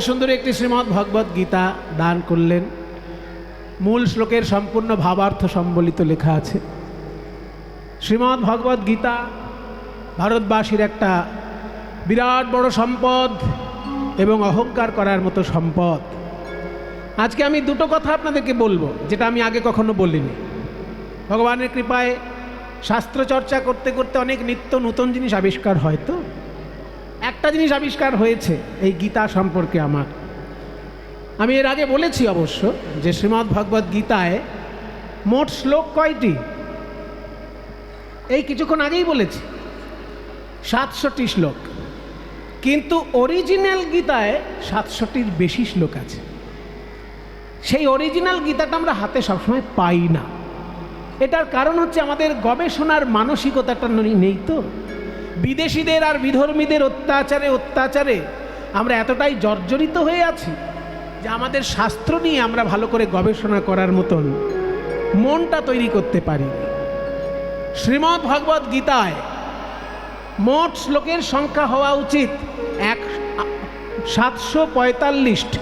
সুন্দর একটি শ্রীমদ্ ভগবত গীতা দান করলেন। মূল শ্লোকের সম্পূর্ণ ভাবার্থ সম্বলিত লেখা আছে। শ্রীমদ্ ভগবত গীতা ভারতবাসীর একটা বিরাট বড় সম্পদ এবং অহংকার করার মতো সম্পদ। আজকে আমি দুটো কথা আপনাদেরকে বলব, যেটা আমি আগে কখনো বলিনি। ভগবানের কৃপায় শাস্ত্র চর্চা করতে করতে অনেক নিত্য নতুন জিনিস আবিষ্কার হয় তো। একটা জিনিস আবিষ্কার হয়েছে এই গীতা সম্পর্কে আমার। আমি এর আগে বলেছি অবশ্য যে শ্রীমদ্ ভগবত গীতায় মোট শ্লোক কয়টি? এই কিছুক্ষণ আগেই বলেছি সাতশোটি শ্লোক। কিন্তু অরিজিনাল গীতায় সাতশোটির বেশি শ্লোক আছে। সেই অরিজিনাল গীতাটা আমরা হাতে সবসময় পাই না। এটার কারণ হচ্ছে আমাদের গবেষণার মানসিকতাটা নেই তো। বিদেশিদের আর বিধর্মীদের অত্যাচারে অত্যাচারে আমরা এতটাই জর্জরিত হয়ে আছি যে আমাদের শাস্ত্র নিয়ে আমরা ভালো করে গবেষণা করার মতন মনটা তৈরি করতে পারি। শ্রীমদ্ ভগবত গীতায় মোট শ্লোকের সংখ্যা হওয়া উচিত এক, সাতশো পঁয়তাল্লিশটি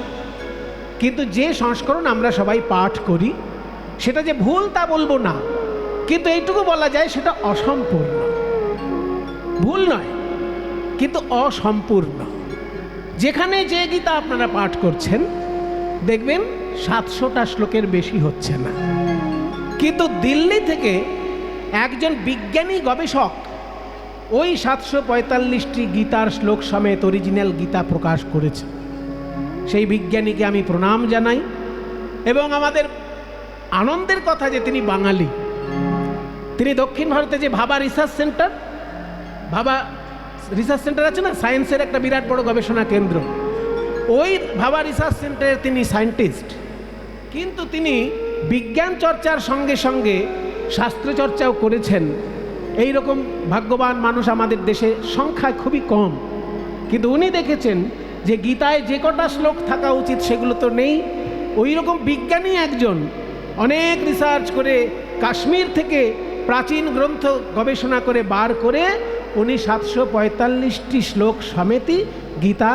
কিন্তু যে সংস্করণ আমরা সবাই পাঠ করি, সেটা যে ভুল তা বলব না। কিন্তু এইটুকু বলা যায় সেটা অসম্পূর্ণ। ভুল নয়, কিন্তু অসম্পূর্ণ। যেখানে যে গীতা আপনারা পাঠ করছেন, দেখবেন সাতশোটা শ্লোকের বেশি হচ্ছে না। কিন্তু দিল্লি থেকে একজন বিজ্ঞানী গবেষক ওই সাতশো পঁয়তাল্লিশটি গীতার শ্লোক সমেত অরিজিনাল গীতা প্রকাশ করেছে। সেই বিজ্ঞানীকে আমি প্রণাম জানাই এবং আমাদের আনন্দের কথা যে তিনি বাঙালি। তিনি দক্ষিণ ভারতে যে Bhabha research centre Bhabha research centre আছে না? সায়েন্সের একটা বিরাট বড় গবেষণা কেন্দ্র। ওই ভাবা রিসার্চ সেন্টারের তিনি সায়েন্টিস্ট কিন্তু তিনি বিজ্ঞান চর্চার সঙ্গে সঙ্গে শাস্ত্র চর্চাও করেছেন। এই রকম ভাগ্যবান মানুষ আমাদের দেশে সংখ্যায় খুবই কম। কিন্তু উনি দেখেছেন যে গীতায় যে কটা শ্লোক থাকা উচিত সেগুলো তো নেই। ওই রকম বিজ্ঞানী একজন অনেক রিসার্চ করে কাশ্মীর থেকে প্রাচীন গ্রন্থ গবেষণা করে বার করে উনি সাতশো পঁয়তাল্লিশটি শ্লোক সমেতই গীতা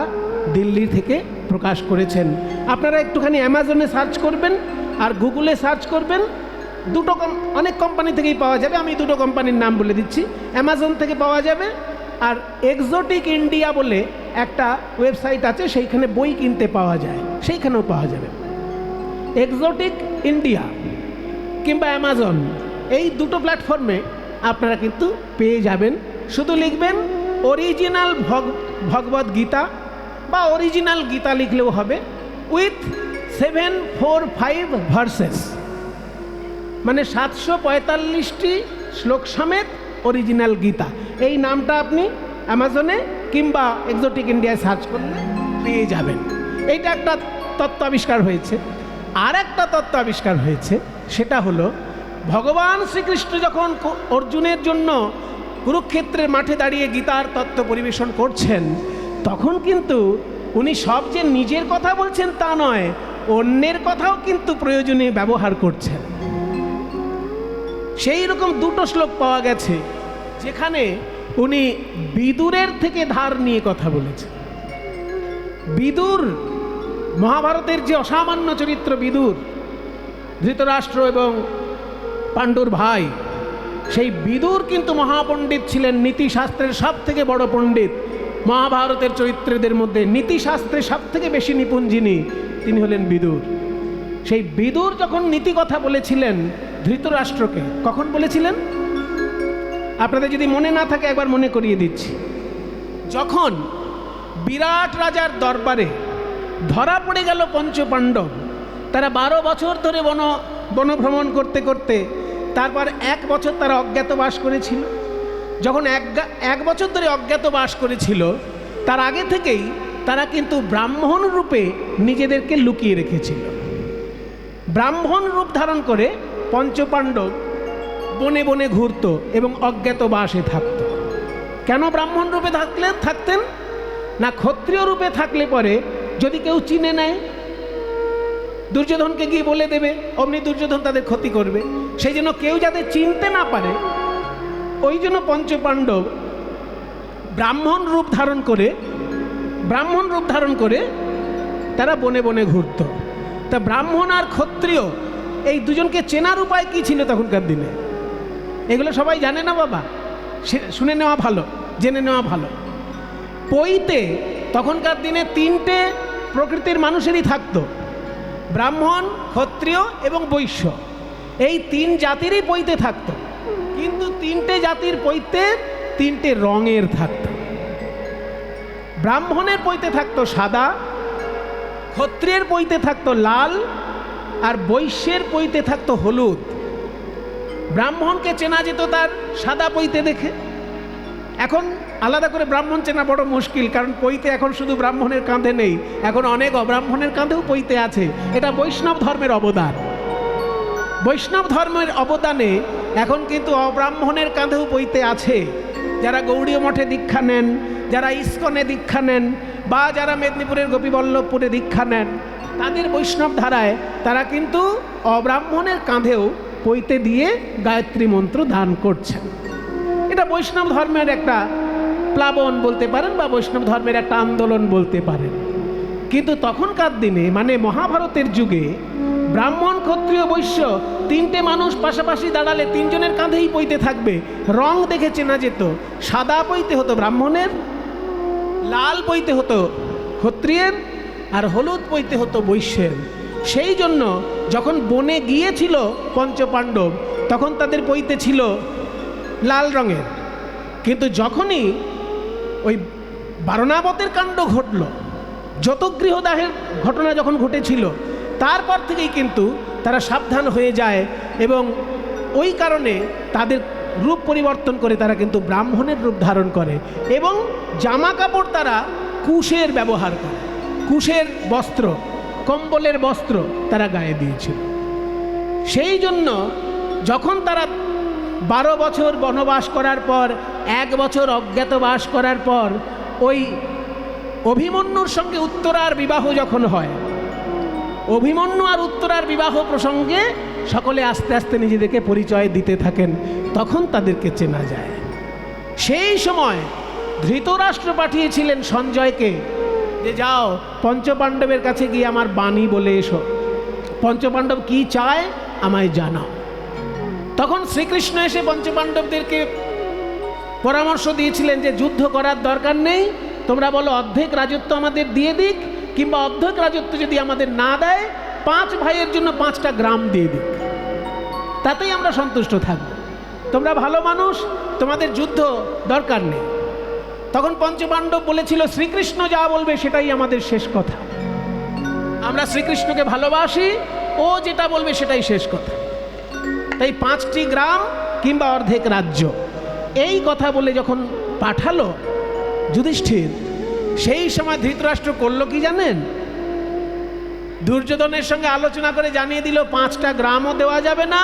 দিল্লি থেকে প্রকাশ করেছেন। আপনারা একটুখানি অ্যামাজনে সার্চ করবেন আর গুগলে সার্চ করবেন। দুটো অনেক কোম্পানি থেকেই পাওয়া যাবে, আমি দুটো কোম্পানির নাম বলে দিচ্ছি। অ্যামাজন থেকে পাওয়া যাবে আর এক্সোটিক ইন্ডিয়া বলে একটা ওয়েবসাইট আছে, সেইখানে বই কিনতে পাওয়া যায়, সেইখানেও পাওয়া যাবে। এক্সোটিক ইন্ডিয়া কিংবা অ্যামাজন। এই দুটো প্ল্যাটফর্মে আপনারা কিন্তু পেয়ে যাবেন। শুধু লিখবেন অরিজিনাল ভগ ভগবদ গীতা বা অরিজিনাল গীতা লিখলেও হবে with seven four five verses মানে সাতশো পঁয়তাল্লিশটি শ্লোক সমেত অরিজিনাল গীতা। এই নামটা আপনি অ্যামাজনে কিংবা এক্সোটিক ইন্ডিয়ায় সার্চ করলে পেয়ে যাবেন। এইটা একটা তত্ত্ব আবিষ্কার হয়েছে। আর একটা তত্ত্ব আবিষ্কার হয়েছে, সেটা হলো ভগবান শ্রীকৃষ্ণ যখন অর্জুনের জন্য কুরুক্ষেত্রের মাঠে দাঁড়িয়ে গীতার তত্ত্ব পরিবেশন করছেন, তখন কিন্তু উনি সব যে নিজের কথা বলছেন তা নয়, অন্যের কথাও কিন্তু প্রয়োজনে ব্যবহার করছেন। সেই রকম দুটো শ্লোক পাওয়া গেছে, যেখানে উনি বিদুরের থেকে ধার নিয়ে কথা বলেছেন। বিদুর, মহাভারতের যে অসামান্য চরিত্র বিদুর, ধৃতরাষ্ট্র এবং পাণ্ডুর ভাই, সেই বিদুর কিন্তু মহাপণ্ডিত ছিলেন নীতিশাস্ত্রের সব থেকে বড় পণ্ডিত। মহাভারতের চরিত্রদের মধ্যে নীতিশাস্ত্রে সব থেকে বেশি নিপুণ যিনি, তিনি হলেন বিদুর। সেই বিদুর যখন নীতি কথা বলেছিলেন ধৃতরাষ্ট্রকে, কখন বলেছিলেন? আপনাদের যদি মনে না থাকে, একবার মনে করিয়ে দিচ্ছি। যখন বিরাট রাজার দরবারে ধরা পড়ে গেল পঞ্চপাণ্ডব, তারা বারো বছর ধরে বন বনভ্রমণ করতে করতে তারপর এক বছর তারা অজ্ঞাতবাস করেছিল। যখন এক এক বছর ধরে অজ্ঞাতবাস করেছিল, তার আগে থেকেই তারা কিন্তু ব্রাহ্মণ রূপে নিজেদেরকে লুকিয়ে রেখেছিল। ব্রাহ্মণ রূপ ধারণ করে পঞ্চপাণ্ডব বনে বনে ঘুরত এবং অজ্ঞাতবাসে থাকত। কেন ব্রাহ্মণ রূপে থাকলে থাকতেন? না ক্ষত্রিয় রূপে থাকলে পরে যদি কেউ চিনে নেয় দুর্যোধনকে গিয়ে বলে দেবে, অমনি দুর্যোধন তাদের ক্ষতি করবে। সেই জন্য কেউ যাতে চিনতে না পারে, ওই জন্য পঞ্চপাণ্ডব ব্রাহ্মণ রূপ ধারণ করে, ব্রাহ্মণ রূপ ধারণ করে তারা বনে বনে ঘুরত। তা ব্রাহ্মণ আর ক্ষত্রিয়, এই দুজনকে চেনার উপায় কী ছিল তখনকার দিনে? এগুলো সবাই জানে না বাবা? শুনে নেওয়া ভালো, জেনে নেওয়া ভালো। পইতে তখনকার দিনে তিনটে প্রকৃতির মানুষেরই থাকতো। ব্রাহ্মণ, ক্ষত্রিয় এবং বৈশ্য। এই তিন জাতিরই পইতে থাকতো। কিন্তু তিনটে জাতির পৈতে তিনটে রঙের থাকত। ব্রাহ্মণের পৈতে থাকতো সাদা, ক্ষত্রিয়ের পৈতে থাকতো লাল, আর বৈশ্যের পৈতে থাকতো হলুদ। ব্রাহ্মণকে চেনা যেত তার সাদা পৈতে দেখে। এখন আলাদা করে ব্রাহ্মণ চেনা বড় মুশকিল, কারণ পৈতে এখন শুধু ব্রাহ্মণের কাঁধে নেই, এখন অনেক অব্রাহ্মণের কাঁধেও পৈতে আছে। এটা বৈষ্ণব ধর্মের অবদান। বৈষ্ণব ধর্মের অবদানে এখন কিন্তু অব্রাহ্মণের কাঁধেও পৈতে আছে। যারা গৌড়ীয় মঠে দীক্ষা নেন, যারা ইস্কনে দীক্ষা নেন, বা যারা মেদিনীপুরের গোপীবল্লভপুরে দীক্ষা নেন, তাদের বৈষ্ণব ধারায় তারা কিন্তু অব্রাহ্মণের কাঁধেও পৈতে দিয়ে গায়ত্রী মন্ত্র দান করছেন। এটা বৈষ্ণব ধর্মের একটা প্লাবন বলতে পারেন বা বৈষ্ণব ধর্মের একটা আন্দোলন বলতে পারেন। কিন্তু তখনকার দিনে মানে মহাভারতের যুগে, ব্রাহ্মণ, ক্ষত্রিয়, বৈশ্য তিনটে মানুষ পাশাপাশি দাঁড়ালে তিনজনের কাঁধেই পইতে থাকবে। রং দেখে চেনা যেত, সাদা পইতে হতো ব্রাহ্মণের, লাল পইতে হতো ক্ষত্রিয়ের আর হলুদ পইতে হতো বৈশ্যের। সেই জন্য যখন বনে গিয়েছিল পঞ্চপাণ্ডব, তখন তাদের পইতে ছিল লাল রঙের। কিন্তু যখনই ওই বারণাবতের কাণ্ড ঘটল, যত গৃহদাহের ঘটনা যখন ঘটেছিল, তারপর থেকেই কিন্তু তারা সাবধান হয়ে যায় এবং ওই কারণে তাদের রূপ পরিবর্তন করে তারা কিন্তু ব্রাহ্মণের রূপ ধারণ করে এবং জামা কাপড় তারা কুশের ব্যবহার করে। কুশের বস্ত্র, কম্বলের বস্ত্র তারা গায়ে দিয়েছিল। সেই জন্য যখন তারা বারো বছর বনবাস করার পর, এক বছর অজ্ঞাতবাস করার পর, ওই অভিমন্যুর সঙ্গে উত্তরার বিবাহ যখন হয়, অভিমন্যু আর উত্তরার বিবাহ প্রসঙ্গে সকলে আস্তে আস্তে নিজেদেরকে পরিচয় দিতে থাকেন, তখন তাদেরকে চেনা যায়। সেই সময় ধৃতরাষ্ট্র পাঠিয়েছিলেন সঞ্জয়কে যে, যাও, পঞ্চপাণ্ডবের কাছে গিয়ে আমার বাণী বলে এসো। পঞ্চপাণ্ডব কি চায় আমায় জানাও। তখন শ্রীকৃষ্ণ এসে পঞ্চপাণ্ডবদেরকে পরামর্শ দিয়েছিলেন যে যুদ্ধ করার দরকার নেই। তোমরা বলো, অর্ধেক রাজত্ব আমাদের দিয়ে দিক, কিংবা অর্ধেক রাজত্ব যদি আমাদের না দেয়, পাঁচ ভাইয়ের জন্য পাঁচটা গ্রাম দিয়ে দিক। তাতেই আমরা সন্তুষ্ট থাকব। তোমরা ভালো মানুষ, তোমাদের যুদ্ধ দরকার নেই। তখন পঞ্চপাণ্ডব বলেছিল, শ্রীকৃষ্ণ যা বলবে সেটাই আমাদের শেষ কথা। আমরা শ্রীকৃষ্ণকে ভালোবাসি, ও যেটা বলবে সেটাই শেষ কথা। তাই পাঁচটি গ্রাম কিংবা অর্ধেক রাজ্য। এই কথা বলে যখন পাঠালো যুধিষ্ঠির, সেই সময় ধৃতরাষ্ট্র করল কি জানেন? দুর্যোধনের সঙ্গে আলোচনা করে জানিয়ে দিল, পাঁচটা গ্রামও দেওয়া যাবে না,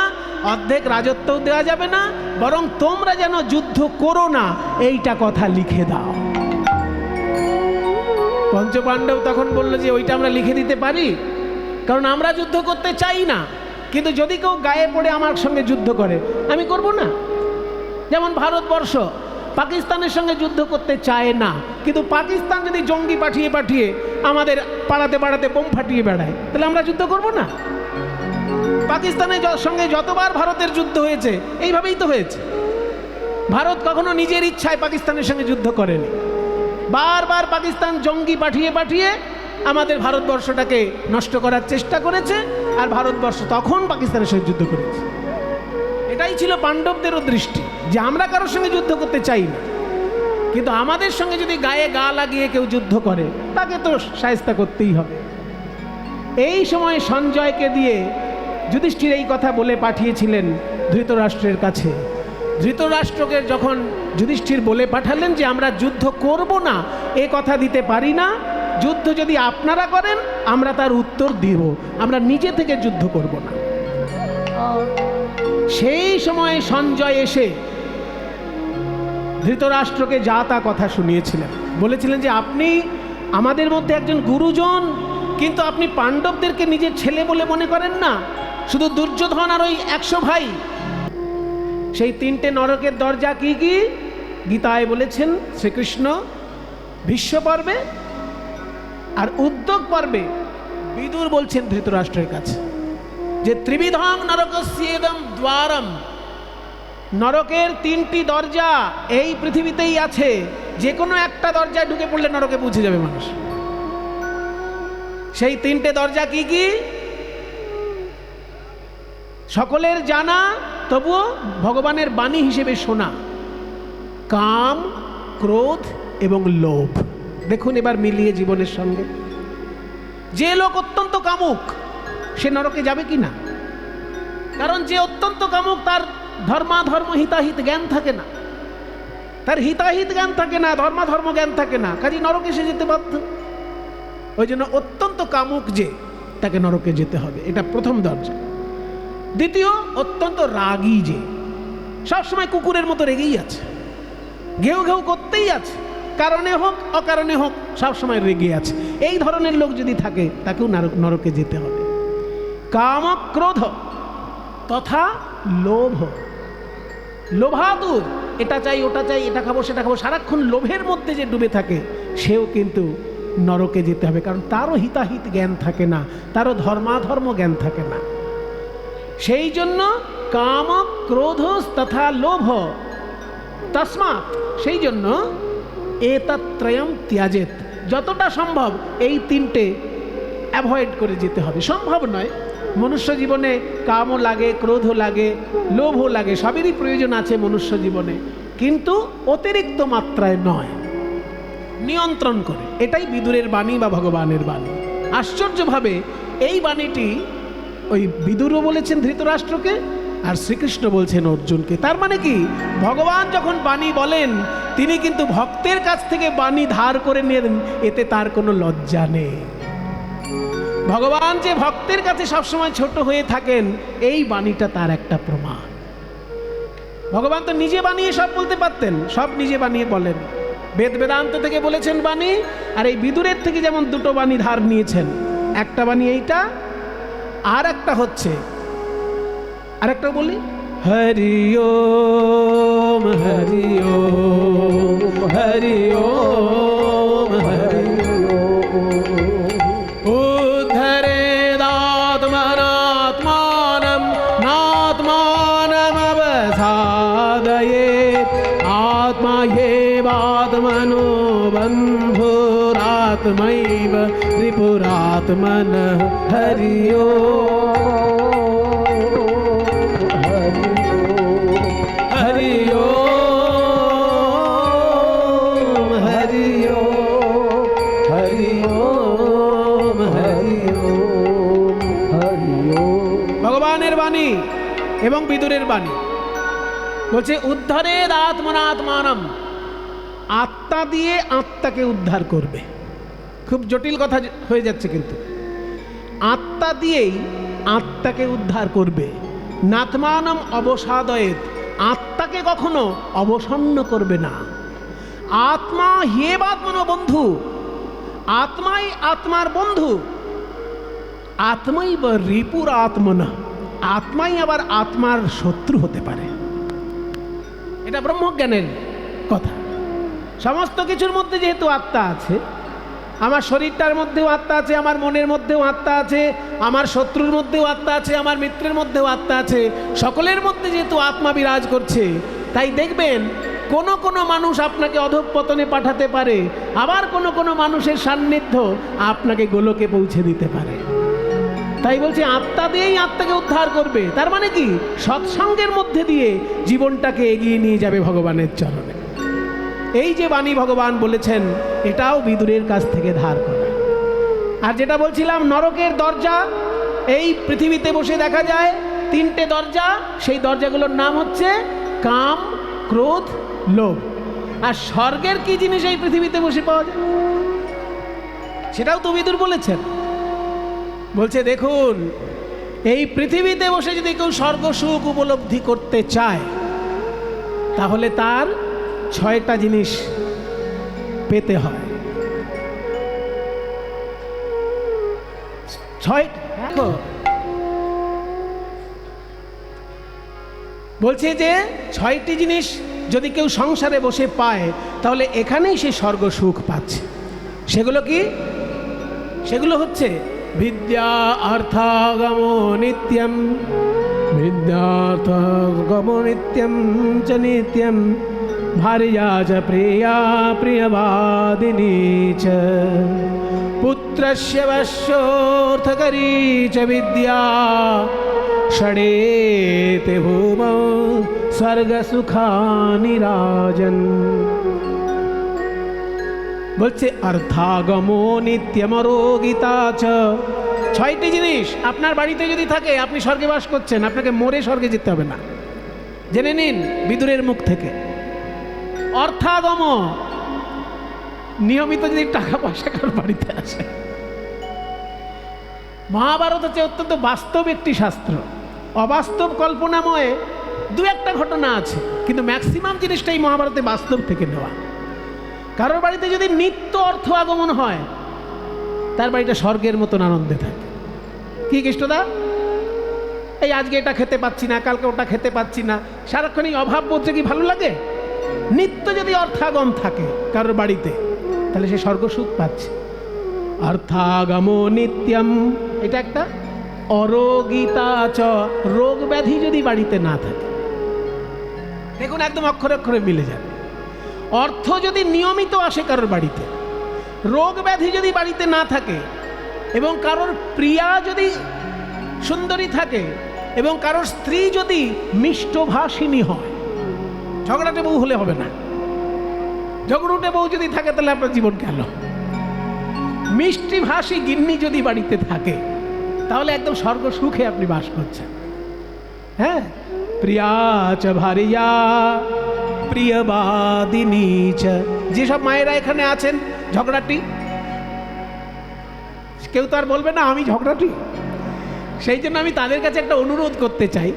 অর্ধেক রাজত্বও দেওয়া যাবে না, বরং তোমরা যেন যুদ্ধ করো না, এইটা কথা লিখে দাও। পঞ্চপাণ্ডব তখন বলল যে, ওইটা আমরা লিখে দিতে পারি, কারণ আমরা যুদ্ধ করতে চাই না। কিন্তু যদি কেউ গায়ে পড়ে আমার সঙ্গে যুদ্ধ করে, আমি করব না। যেমন ভারতবর্ষ পাকিস্তানের সঙ্গে যুদ্ধ করতে চায় না, কিন্তু পাকিস্তান যদি জঙ্গি পাঠিয়ে পাঠিয়ে আমাদের পাড়াতে পাড়াতে বোম ফাটিয়ে বেড়ায়, তাহলে আমরা যুদ্ধ করব না। পাকিস্তানের সঙ্গে যতবার ভারতের যুদ্ধ হয়েছে, এইভাবেই তো হয়েছে। ভারত কখনো নিজের ইচ্ছায় পাকিস্তানের সঙ্গে যুদ্ধ করেনি। বারবার পাকিস্তান জঙ্গি পাঠিয়ে পাঠিয়ে আমাদের ভারতবর্ষটাকে নষ্ট করার চেষ্টা করেছে আর ভারতবর্ষ তখন পাকিস্তানের সঙ্গে যুদ্ধ করেছে। এটাই ছিল পাণ্ডবদেরও দৃষ্টি যে আমরা কারোর সঙ্গে যুদ্ধ করতে চাই না। কিন্তু আমাদের সঙ্গে যদি গায়ে গা লাগিয়ে কেউ যুদ্ধ করে, তাকে তো সায়স্তা করতেই হবে। এই সময় সঞ্জয়কে দিয়ে যুধিষ্ঠির এই কথা বলে পাঠিয়েছিলেন ধৃতরাষ্ট্রের কাছে। ধৃতরাষ্ট্রকে যখন যুধিষ্ঠির বলে পাঠালেন যে আমরা যুদ্ধ করব না, এ কথা দিতে পারি না যুদ্ধ যদি আপনারা করেন, আমরা তার উত্তর দিব। আমরা নিজে থেকে যুদ্ধ করব না। সেই সময় সঞ্জয় এসে ধৃতরাষ্ট্রকে যা তা কথা শুনিয়েছিলেন। বলেছিলেন যে, আপনি আমাদের মধ্যে একজন গুরুজন, কিন্তু আপনি পাণ্ডবদেরকে নিজের ছেলে বলে মনে করেন না। শুধু দুর্যোধন আর ওই একশো ভাই। সেই তিনটে নরকের দরজা কি কি? গীতায় বলেছেন, শ্রীকৃষ্ণ ভীষ্ম পর্বে আর উদ্যোগ পর্বে বিদুর বলছেন ধৃতরাষ্ট্রের কাছে যে ত্রিবিধং নরকস্যেদম দ্বারম। নরকের তিনটি দরজা এই পৃথিবীতেই আছে। যে কোনো একটা দরজায় ঢুকে পড়লে নরকে পৌঁছে যাবে মানুষ। সেই তিনটে দরজা কি কি? সকলের জানা, তবুও ভগবানের বাণী হিসেবে শোনা। কাম, ক্রোধ এবং লোভ। দেখুন এবার মিলিয়ে জীবনের সঙ্গে। যে লোক অত্যন্ত কামুক, সে নরকে যাবে কি না? কারণ যে অত্যন্ত কামুক, তার ধর্মাধর্ম হিতাহিত জ্ঞান থাকে না। তার হিতাহিত জ্ঞান থাকে না, ধর্মাধর্ম জ্ঞান থাকে না কাজে নরকে সে যেতে বাধ্য। ওই জন্য অত্যন্ত কামুক যে, তাকে নরকে যেতে হবে। এটা প্রথম দরজা। দ্বিতীয়, অত্যন্ত রাগী যে, সবসময় কুকুরের মতো রেগেই আছে। ঘেউ ঘেউ করতেই আছে। কারণে হোক, অকারণে হোক সবসময় রেগে আছে। এই ধরনের লোক যদি থাকে, তাকেও নরক- যেতে হবে। কামক্রোধ তথা লোভ। লোভাতুর এটা চাই, ওটা চাই, এটা খাব, সেটা খাব, সারাক্ষণ লোভের মধ্যে যে ডুবে থাকে, সেও কিন্তু নরকে যেতে হবে। কারণ তারও হিতাহিত জ্ঞান থাকে না, তারও ধর্মাধর্ম জ্ঞান থাকে না। সেই জন্য কাম ক্রোধ তথা লোভ। তসমাৎ, সেই জন্য এতত্রয়ম ত্যাজেত। যতটা সম্ভব এই তিনটে অ্যাভয়েড করে যেতে হবে। সম্ভব নয়। মনুষ্য জীবনে কামও লাগে, ক্রোধও লাগে, লোভও লাগে, সবেরই প্রয়োজন আছে মনুষ্য জীবনে। কিন্তু অতিরিক্ত মাত্রায় নয়। নিয়ন্ত্রণ করে। এটাই বিদুরের বাণী বা ভগবানের বাণী। আশ্চর্যভাবে এই বাণীটি ওই বিদুরও বলেছেন ধৃতরাষ্ট্রকে আর শ্রীকৃষ্ণ বলছেন, অর্জুনকে। তার মানে কি? ভগবান যখন বাণী বলেন, তিনি কিন্তু ভক্তের কাছ থেকে বাণী ধার করে নেন, এতে তার কোনো লজ্জা নেই। ভগবান যে ভক্তের কাছে সবসময় ছোট হয়ে থাকেন, এই বাণীটা তার একটা প্রমাণ। ভগবান তো নিজে বানিয়ে সব বলতে পারতেন, সব নিজে বানিয়ে বলেন। বেদ বেদান্ত থেকে বলেছেন বাণী, আর এই বিদুরের থেকে যেমন দুটো বাণী ধার নিয়েছেন, একটা বাণী এইটা, আর একটা হচ্ছে আরেকটা বলি হরি ওম হরি ওম হরি ওম হরি উদ্ধরে দাত্মনাত্মানম নাত্মানমবসাদয়ে আত্মা হেবাত্মনো বন্ধুরাত্মৈব ত্রিপুরাত্মন হরি ওম এবং বিদুরের বাণী। বলছে, উদ্ধারের আত্মনাত্মানম। আত্মা দিয়ে আত্মাকে উদ্ধার করবে। খুব জটিল কথা হয়ে যাচ্ছে কিন্তু। আত্মা দিয়েই আত্মাকে উদ্ধার করবে। নাথমানম অবসাদয়েত। আত্মাকে কখনো অবসন্ন করবে না। আত্মা হিয়েবাত্মন বন্ধু। আত্মাই আত্মার বন্ধু। আত্মাই বা রিপুর আত্মনা। আত্মাই আবার আত্মার শত্রু হতে পারে। এটা ব্রহ্মজ্ঞানের কথা। সমস্ত কিছুর মধ্যে যেহেতু আত্মা আছে, আমার শরীরটার মধ্যেও আত্মা আছে, আমার মনের মধ্যেও আত্মা আছে, আমার শত্রুর মধ্যেও আত্মা আছে, আমার মিত্রের মধ্যেও আত্মা আছে, সকলের মধ্যে যেহেতু আত্মা বিরাজ করছে, তাই দেখবেন কোনো কোনো মানুষ আপনাকে অধঃপতনে পাঠাতে পারে, আবার কোনো কোনো মানুষের সান্নিধ্য আপনাকে গোলকে পৌঁছে দিতে পারে। তাই বলছে, আত্মা দিয়েই আত্মাকে উদ্ধার করবে। তার মানে কি? সৎসঙ্গের মধ্যে দিয়ে জীবনটাকে এগিয়ে নিয়ে যাবে ভগবানের চরণে। এই যে বাণী ভগবান বলেছেন, এটাও বিদুরের কাছ থেকে ধার করা। আর যেটা বলছিলাম, নরকের দরজা, এই পৃথিবীতে বসে দেখা যায়, তিনটে দরজা, সেই দরজাগুলোর নাম হচ্ছে কাম, ক্রোধ, লোভ। আর স্বর্গের কি জিনিস এই পৃথিবীতে বসে পাওয়া যায়? সেটাও তো বিদুর বলেছেন। বলছে, দেখুন, এই পৃথিবীতে বসে যদি কেউ স্বর্গ সুখ উপলব্ধি করতে চায়, তাহলে তার ছয়টা জিনিস পেতে হয়। ছয় বলছে যে, ছয়টি জিনিস যদি কেউ সংসারে বসে পায়, তাহলে এখানেই সে স্বর্গ সুখ পাচ্ছে। সেগুলো কি? সেগুলো হচ্ছে विद्या अर्थागमो नित्यं। विद्यार्थागमो नित्यं च नित्यं। भार्या च प्रिया प्रियवादिनी च। पुत्रस्य वश्योऽर्थकरी च विद्या। षडेति भूमौ स्वर्गसुखानि राजन्। বলছে অর্থাগম নিত্যমরোগিতা চ। ছয়টি জিনিস আপনার বাড়িতে যদি থাকে, আপনি স্বর্গে বাস করছেন, আপনাকে মরে স্বর্গে যেতে হবে না। জেনে নিন বিদুরের মুখ থেকে। অর্থাগম নিয়মিত যদি টাকা পয়সা কারোর বাড়িতে আসে। মহাভারত হচ্ছে অত্যন্ত বাস্তব একটি শাস্ত্র। অবাস্তব কল্পনাময় দু একটা ঘটনা আছে, কিন্তু ম্যাক্সিমাম জিনিসটাই মহাভারতে বাস্তব থেকে নেওয়া। কারোর বাড়িতে যদি নিত্য অর্থ আগমন হয়, তার বাড়িটা স্বর্গের মতন আনন্দে থাকে। কি কৃষ্ণদা? এই আজকে এটা খেতে পাচ্ছি না, কালকে ওটা খেতে পাচ্ছি না। সারাক্ষণ এই অভাব বলছে কি ভালো লাগে? নিত্য যদি অর্থাগম থাকে কারোর বাড়িতে, তাহলে সে স্বর্গসুখ পাচ্ছে। অর্থাগম নিত্যম এটা একটা অরোগিতা চ রোগ ব্যাধি যদি বাড়িতে না থাকে, দেখুন একদম অক্ষরে অক্ষরে মিলে যাবে। অর্থ যদি নিয়মিত আসে কারোর বাড়িতে, রোগ ব্যাধি যদি বাড়িতে না থাকে, এবং কারোর প্রিয়া যদি সুন্দরী থাকে, এবং কারোর স্ত্রী যদি মিষ্টভাষিনী হয়, ঝগড়াটে বউ হলে হবে না। ঝগড়ুটে বউ যদি থাকে, তাহলে আপনার জীবন গেল মিষ্টি ভাষী গিন্নি যদি বাড়িতে থাকে, তাহলে একদম স্বর্গ সুখে আপনি বাস করছেন। হ্যাঁ? প্রিয়া চ ভারিয়া প্রিয়বাদিনী চ। যেসব মায়েরা এখানে আছেন, ঝগড়াটি? কেউ তো আর বলবে না আমি ঝগড়াটি? সেই জন্য আমি তাদের কাছে একটা অনুরোধ করতে চাই।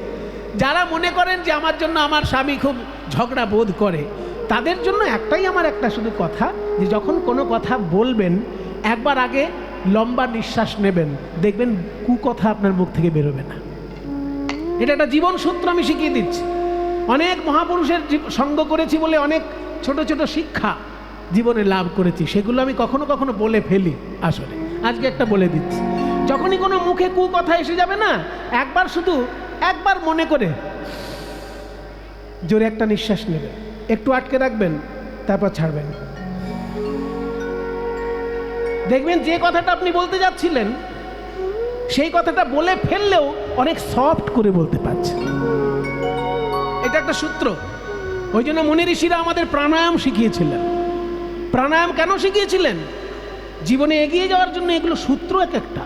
যারা মনে করেন যে আমার জন্য আমার স্বামী খুব ঝগড়া বোধ করে, তাদের জন্য একটাই আমার একটা শুধু কথা, যে যখন কোনো কথা বলবেন, একবার আগে লম্বা নিঃশ্বাস নেবেন। দেখবেন কু কথা আপনার মুখ থেকে বেরোবে না। এটা একটা জীবন সূত্র আমি শিখিয়ে দিচ্ছি। অনেক মহাপুরুষের সঙ্গ করেছি বলে অনেক ছোট ছোট শিক্ষা জীবনে লাভ করেছি। সেগুলো আমি কখনো কখনো বলে ফেলি আসলে। আজকে একটা বলে দিচ্ছি। যখনই কোনো মুখে কু কথা এসে যাবে না, একবার শুধু একবার মনে করে জোরে একটা নিঃশ্বাস নেবেন। একটু আটকে রাখবেন, তারপর ছাড়বেন। দেখবেন যে কথাটা আপনি বলতে যাচ্ছিলেন, সেই কথাটা বলে ফেললেও অনেক সফট করে বলতে পারছেন। এটা একটা সূত্র। ওই জন্য মুনি ঋষিরা আমাদের প্রাণায়াম শিখিয়েছিলেন। প্রাণায়াম কেন শিখিয়েছিলেন? জীবনে এগিয়ে যাওয়ার জন্য এগুলো সূত্র এক একটা।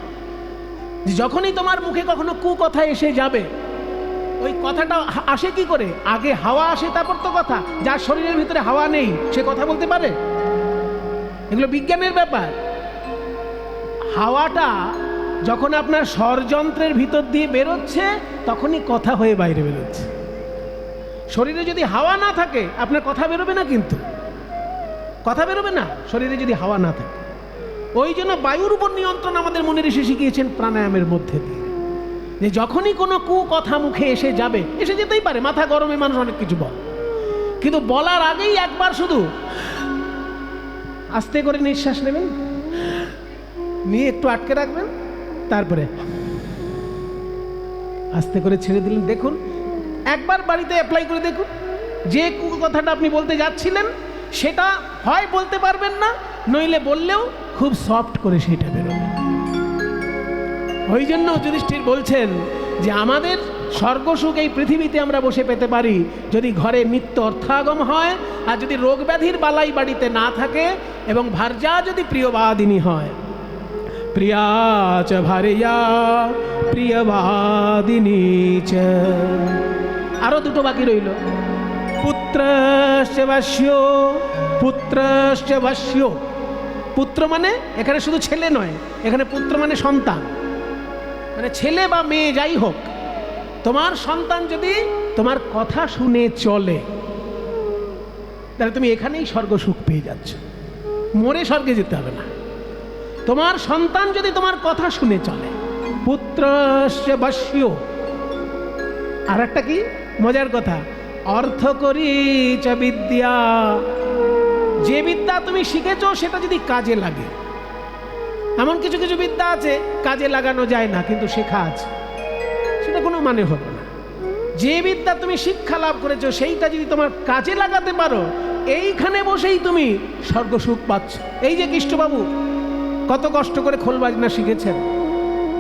যে যখনই তোমার মুখে কখনো কু কথা এসে যাবে, ওই কথাটা আসে কি করে? আগে হাওয়া আসে, তারপর তো কথা। যার শরীরের ভিতরে হাওয়া নেই, সে কথা বলতে পারে? এগুলো বিজ্ঞানের ব্যাপার। হাওয়াটা যখন আপনার স্বরযন্ত্রের ভিতর দিয়ে বেরোচ্ছে, তখনই কথা হয়ে বাইরে বেরোচ্ছে। শরীরে যদি হাওয়া না থাকে, আপনার কথা বেরোবে না কিন্তু। কথা বেরোবে না, শরীরে যদি হাওয়া না থাকে। ওই জন্য বায়ুর উপর নিয়ন্ত্রণ আমাদের মনে ঋষি শিখিয়েছেন প্রাণায়ামের মধ্যে দিয়ে। যে যখনই কোনো কু কথা মুখে এসে যাবে, এসে যেতেই পারে, মাথা গরমে মানুষ অনেক কিছু বল। কিন্তু বলার আগেই একবার শুধু, আস্তে করে নিঃশ্বাস নেবেন, নিয়ে একটু আটকে রাখবেন, তারপরে আস্তে করে ছেড়ে দিলেন। দেখুন একবার বাড়িতে অ্যাপ্লাই করে দেখুন। যে কথাটা আপনি বলতে যাচ্ছিলেন, সেটা হয় বলতে পারবেন না, নইলে বললেও খুব সফট করে সেটা বেরোবে। ওই জন্য যুধিষ্ঠির বলছেন যে, আমাদের স্বর্গসুখ এই পৃথিবীতে আমরা বসে পেতে পারি যদি ঘরে নিত্য অর্থাগম হয়, আর যদি রোগ ব্যাধির বালাই বাড়িতে না থাকে এবং ভার্যা যদি প্রিয়বাদিনী হয়। প্রিয়া চ ভারিয়া, প্রিয়বাদিনী চ। আরও দুটো বাকি রইল। পুত্র বাস্য পুত্র মানে এখানে শুধু ছেলে নয়, এখানে পুত্র মানে সন্তান। মানে ছেলে বা মেয়ে যাই হোক, তোমার সন্তান যদি তোমার কথা শুনে চলে, তাহলে তুমি এখানেই স্বর্গ সুখ পেয়ে যাচ্ছ। মরে স্বর্গে যেতে হবে না। তোমার সন্তান যদি তোমার কথা শুনে চলে, পুত্র আর একটা কি? মজার কথা, অর্থ করি বিদ্যা। যে বিদ্যা তুমি শিখেছো, সেটা যদি কাজে লাগে। এমন কিছু কিছু বিদ্যা আছে, কাজে লাগানো যায় না, কিন্তু শেখা আছে। সেটা কোনো মানে হলো না। যে বিদ্যা তুমি শিক্ষা লাভ করেছ, সেইটা যদি তোমার কাজে লাগাতে পারো, এইখানে বসেই তুমি স্বর্গসুখ পাচ্ছ। এই যে কৃষ্ণবাবু, কত কষ্ট করে খোল বাজনা শিখেছেন।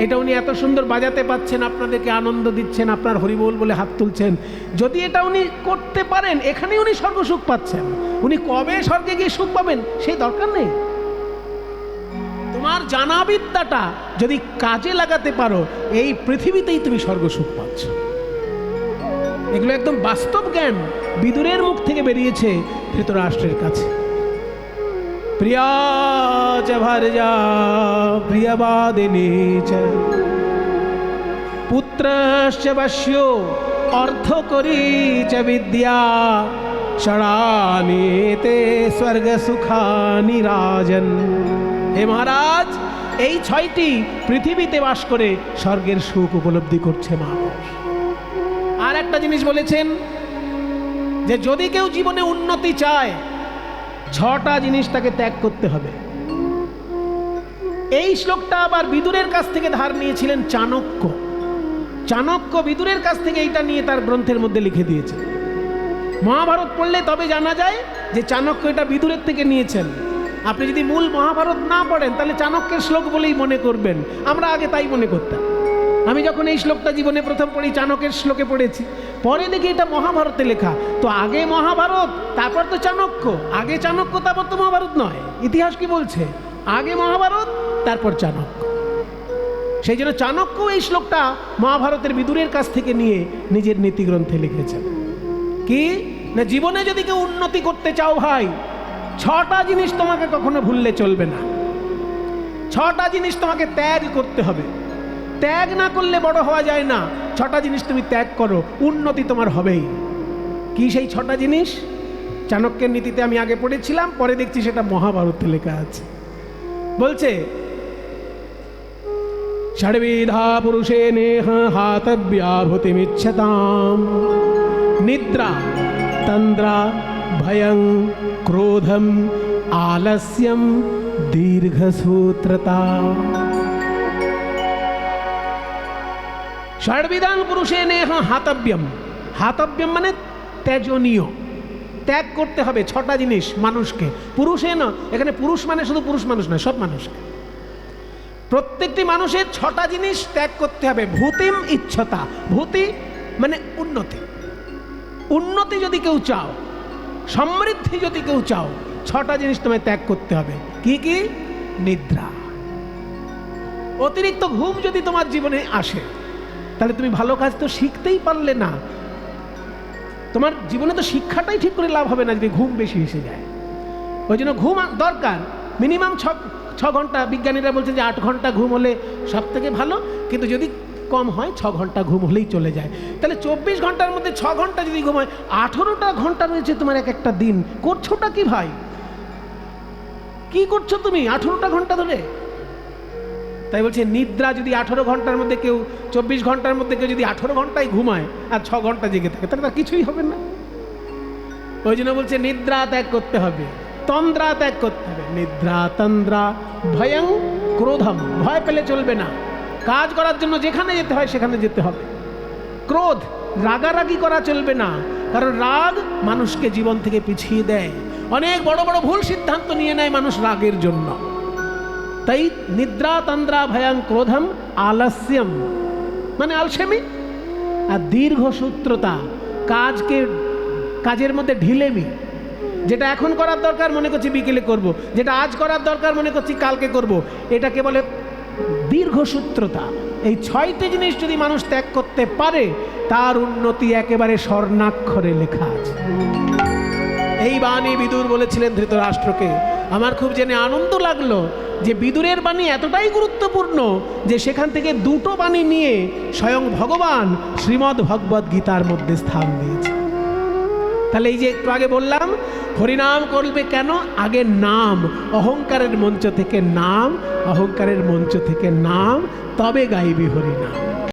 এটা উনি এত সুন্দর বাজাতে পাচ্ছেন, আপনাদেরকে আনন্দ দিচ্ছেন, আপনার হরিবোল বলে হাত তুলছেন। যদি এটা উনি করতে পারেন, এখানেই উনি স্বর্গসুখ পাচ্ছেন। উনি কবে স্বর্গে গিয়ে সুখ পাবেন সেই দরকার নেই। তোমার জানা বিদ্যাটা যদি কাজে লাগাতে পারো, এই পৃথিবীতেই তুমি স্বর্গসুখ পাচ্ছ। এগুলো একদম বাস্তব জ্ঞান বিদুরের মুখ থেকে বেরিয়েছে ধৃতরাষ্ট্রের কাছে। চ ভার্যা প্রিয়বাদিনী চ পুত্রশ্চ বশ্য অর্থ করি চ বিদ্যা। ষড়ানিতে স্বর্গ সুখানি রাজন। হে মহারাজ, এই ছয়টি পৃথিবীতে বাস করে স্বর্গের সুখ উপলব্ধি করছে মানুষ। আর একটা জিনিস বলেছেন যে যদি কেউ জীবনে উন্নতি চায় ছটা জিনিস তাকে ত্যাগ করতে হবে। এই শ্লোকটা আবার বিদুরের কাছ থেকে ধার নিয়েছিলেন চাণক্য। চাণক্য বিদুরের কাছ থেকে এইটা নিয়ে তার গ্রন্থের মধ্যে লিখে দিয়েছে। মহাভারত পড়লে তবে জানা যায় যে চাণক্য এটা বিদুরের থেকে নিয়েছেন। আপনি যদি মূল মহাভারত না পড়েন, তাহলে চাণক্যের শ্লোক বলেই মনে করবেন। আমরা আগে তাই মনে করতাম। আমি যখন এই শ্লোকটা জীবনে প্রথম পড়ি চাণকের শ্লোকে পড়েছি। পরে দেখি এটা মহাভারতে লেখা। তো আগে মহাভারত, তারপর তো চাণক্য। আগে চাণক্য, তারপর তো মহাভারত নয়। ইতিহাস কি বলছে? আগে মহাভারত, তারপর চাণক্য। সেই জন্য চাণক্য এই শ্লোকটা মহাভারতের বিদুরের কাছ থেকে নিয়ে নিজের নীতিগ্রন্থে লিখেছেন। কি? না জীবনে যদি কেউ উন্নতি করতে চাও ভাই, ছটা জিনিস তোমাকে কখনো ভুললে চলবে না। ছটা জিনিস তোমাকে ত্যাগ করতে হবে। ত্যাগ না করলে বড় হওয়া যায় না। ছটা জিনিস তুমি ত্যাগ করো, উন্নতি তোমার হবেই। কি সেই ছটা জিনিস? চাণক্যের নীতিতে আমি আগে পড়েছিলাম, পরে দেখছি সেটা মহাভারতে লেখা আছে। বলছে ষড়বিধা পুরুষে নেহ হাতব্যাভূতিমিচ্ছতাম নিদ্রা, তন্দ্রা, ভয়ং, ক্রোধম, আলস্যম, দীর্ঘসূত্রতা। ষড়বিধান পুরুষে নেহ হাতব্যম হাতব্যম মানে ত্যাজনীয়। ত্যাগ করতে হবে ছটা জিনিস মানুষকে। পুরুষে না এখানে পুরুষ মানে শুধু পুরুষ মানুষ নয়, সব মানুষকে। প্রত্যেকটি মানুষের ছটা জিনিস ত্যাগ করতে হবে। ভূতিম ইচ্ছতা। ভূতি মানে উন্নতি। উন্নতি যদি কেউ চাও, সমৃদ্ধি যদি কেউ চাও, ছটা জিনিস তোমায় ত্যাগ করতে হবে। কি কি? নিদ্রা। অতিরিক্ত ঘুম যদি তোমার জীবনে আসে তাহলে তুমি ভালো কাজ তো শিখতেই পারলে না। তোমার জীবনে তো শিক্ষাটাই ঠিক করে লাভ হবে না যদি ঘুম বেশি এসে যায়। ওই জন্য ঘুম দরকার। মিনিমাম ছ ছ ঘণ্টা। বিজ্ঞানীরা বলছে যে আট ঘণ্টা ঘুম হলে সব থেকে ভালো, কিন্তু যদি কম হয়, ছ ঘণ্টা ঘুম হলেই চলে যায়। তাহলে চব্বিশ ঘণ্টার মধ্যে ছ ঘণ্টা যদি ঘুম হয়, আঠেরোটা ঘণ্টা রয়েছে তোমার এক একটা দিন। করছোটা কি ভাই? কি করছ তুমি আঠেরোটা ঘণ্টা ধরে? তাই বলছে, নিদ্রা যদি আঠেরো ঘণ্টার মধ্যে কেউ, চব্বিশ ঘণ্টার মধ্যে কেউ যদি আঠেরো ঘন্টায় ঘুমায় আর ছ ঘণ্টা জেগে থাকে, তাহলে তার কিছুই হবে না। ওই জন্য বলছে, নিদ্রা ত্যাগ করতে হবে, তন্দ্রা ত্যাগ করতে হবে। নিদ্রা, তন্দ্রা, ভয়ং ক্রোধম, ভয় পেলে চলবে না। কাজ করার জন্য যেখানে যেতে হয় সেখানে যেতে হবে। ক্রোধ, রাগারাগি করা চলবে না, কারণ রাগ মানুষকে জীবন থেকে পিছিয়ে দেয়। অনেক বড় বড় ভুল সিদ্ধান্ত নিয়ে নেয় মানুষ রাগের জন্য। তাই নিদ্রা তন্দ্রা ভয়ং ক্রোধম আলস্যম মানে আলসেমি আর দীর্ঘসূত্রতা কাজকে কাজের মধ্যে ঢিলেমি যেটা এখন করার দরকার মনে করছি বিকেলে করব। যেটা আজ করার দরকার মনে করছি কালকে করব। এটাকে বলে দীর্ঘসূত্রতা এই ছয়টি জিনিস যদি মানুষ ত্যাগ করতে পারে, তার উন্নতি একেবারে স্বর্ণাক্ষরে লেখা আছে এই বাণী বিদুর বলেছিলেন ধৃতরাষ্ট্রকে। আমার খুব জেনে আনন্দ লাগল যে বিদুরের বাণী এতটাই গুরুত্বপূর্ণ যে সেখান থেকে দুটো বাণী নিয়ে স্বয়ং ভগবান শ্রীমদ্ ভগবদ্ গীতার মধ্যে স্থান দিয়েছে। তাহলে এই যে একটু আগে বললাম, হরিনাম করবে কেন? আগে নাম, অহংকারের মঞ্চ থেকে নাম, অহংকারের মঞ্চ থেকে নাম, তবে গাইবি হরিনাম।